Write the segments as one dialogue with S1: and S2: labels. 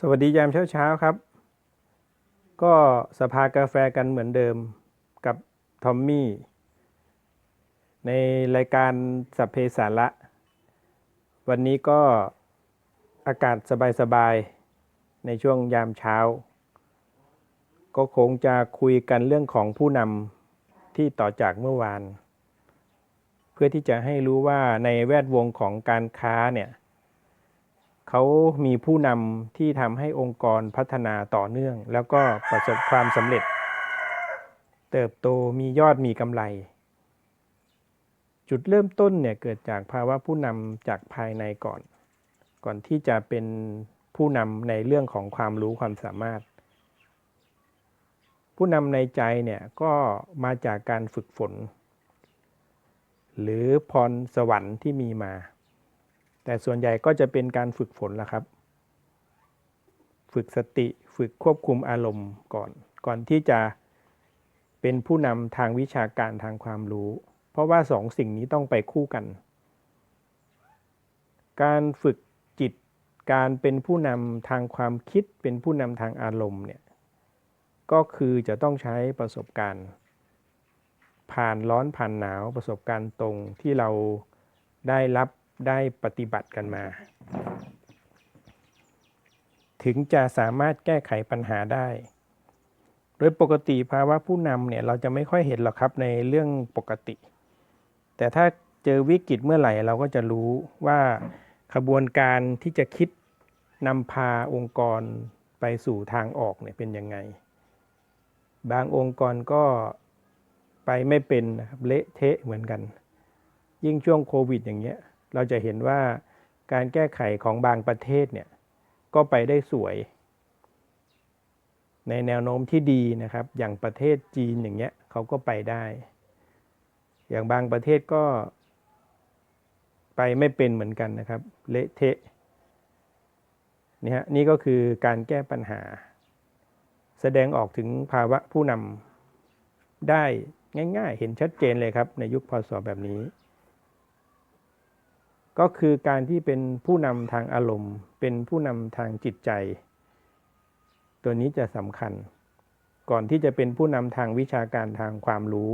S1: สวัสดียามเช้าๆครับ ก็สภากาแฟกันเหมือนเดิมกับทอมมี่ ในรายการสัพเพสาระ วันนี้ก็อากาศสบายๆ ในช่วงยามเช้า ก็คงจะคุยกันเรื่องของผู้นำที่ต่อจากเมื่อวาน เพื่อที่จะให้รู้ว่าในแวดวงของการค้าเนี่ย เขามีผู้นำที่ทำให้องค์กรพัฒนาต่อเนื่อง แล้วก็ประสบความสำเร็จ เติบโตมียอดมีกำไร จุดเริ่มต้นเนี่ยเกิดจากภาวะผู้นำจากภายในก่อน ก่อนที่จะเป็นผู้นำในเรื่องของความรู้ความสามารถ ผู้นำในใจเนี่ยก็มาจากการฝึกฝน หรือพรสวรรค์ที่มีมา แต่ส่วนใหญ่ก็จะเป็นการฝึกฝนละครับ ฝึกสติฝึกควบคุมอารมณ์ก่อน ก่อนที่จะเป็นผู้นำทางวิชาการทางความรู้ เพราะว่าสองสิ่งนี้ต้องไปคู่กัน การฝึกจิตการเป็นผู้นำทางความคิดเป็นผู้นำทางอารมณ์เนี่ยก็คือจะต้องใช้ประสบการณ์ ผ่านร้อนผ่านหนาวประสบการณ์ตรงที่เราได้รับ ได้ปฏิบัติกันมา ถึงจะสามารถแก้ไขปัญหาได้ โดยปกติภาวะผู้นำเนี่ยเราจะไม่ค่อยเห็นหรอกครับในเรื่องปกติ แต่ถ้าเจอวิกฤตเมื่อไหร่เราก็จะรู้ว่าขบวนการที่จะคิดนำพาองค์กรไปสู่ทางออกเนี่ยเป็นยังไง บางองค์กรก็ไปไม่เป็นนะครับเละเทะเหมือนกัน ยิ่งช่วงโควิดอย่างเงี้ย เราจะเห็นว่าการแก้ไขของบางประเทศเนี่ยก็ไปได้สวย ในแนวโน้มที่ดีนะครับ อย่างประเทศจีนอย่างเงี้ยเขาก็ไปได้ อย่างบางประเทศก็ ไปไม่เป็นเหมือนกันนะครับ เละเทะนี่ฮะนี่ก็คือการแก้ปัญหา แสดงออกถึงภาวะผู้นำได้ง่าย ๆ เห็นชัดเจนเลยครับ ในยุคพศแบบนี้ ก็คือการที่เป็นผู้นำทางอารมณ์ เป็นผู้นำทางจิตใจ ตัวนี้จะสำคัญ ก่อนที่จะเป็นผู้นำทางวิชาการทางความรู้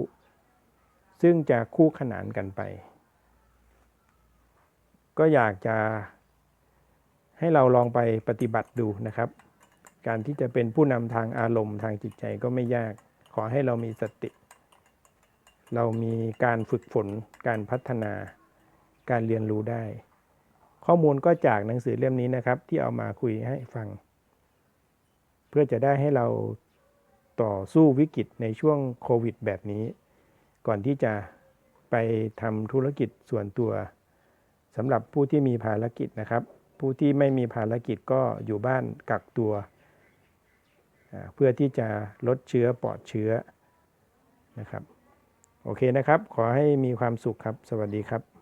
S1: ซึ่งจะคู่ขนานกันไป ก็อยากจะให้เราลองไปปฏิบัติดูนะครับ การที่จะเป็นผู้นำทางอารมณ์ทางจิตใจก็ไม่ยาก ขอให้เรามีสติ เรามีการฝึกฝนการพัฒนา การเรียนรู้ได้ ข้อมูลก็จากหนังสือเล่มนี้นะครับ ที่เอามาคุยให้ฟัง เพื่อจะได้ให้เราต่อสู้วิกฤตในช่วงโควิดแบบนี้ ก่อนที่จะไปทำธุรกิจส่วนตัวสำหรับผู้ที่มีภารกิจนะครับ ผู้ที่ไม่มีภารกิจก็อยู่บ้านกักตัว เพื่อที่จะลดเชื้อปลอดเชื้อนะครับ โอเคนะครับ ขอให้มีความสุขครับ สวัสดีครับ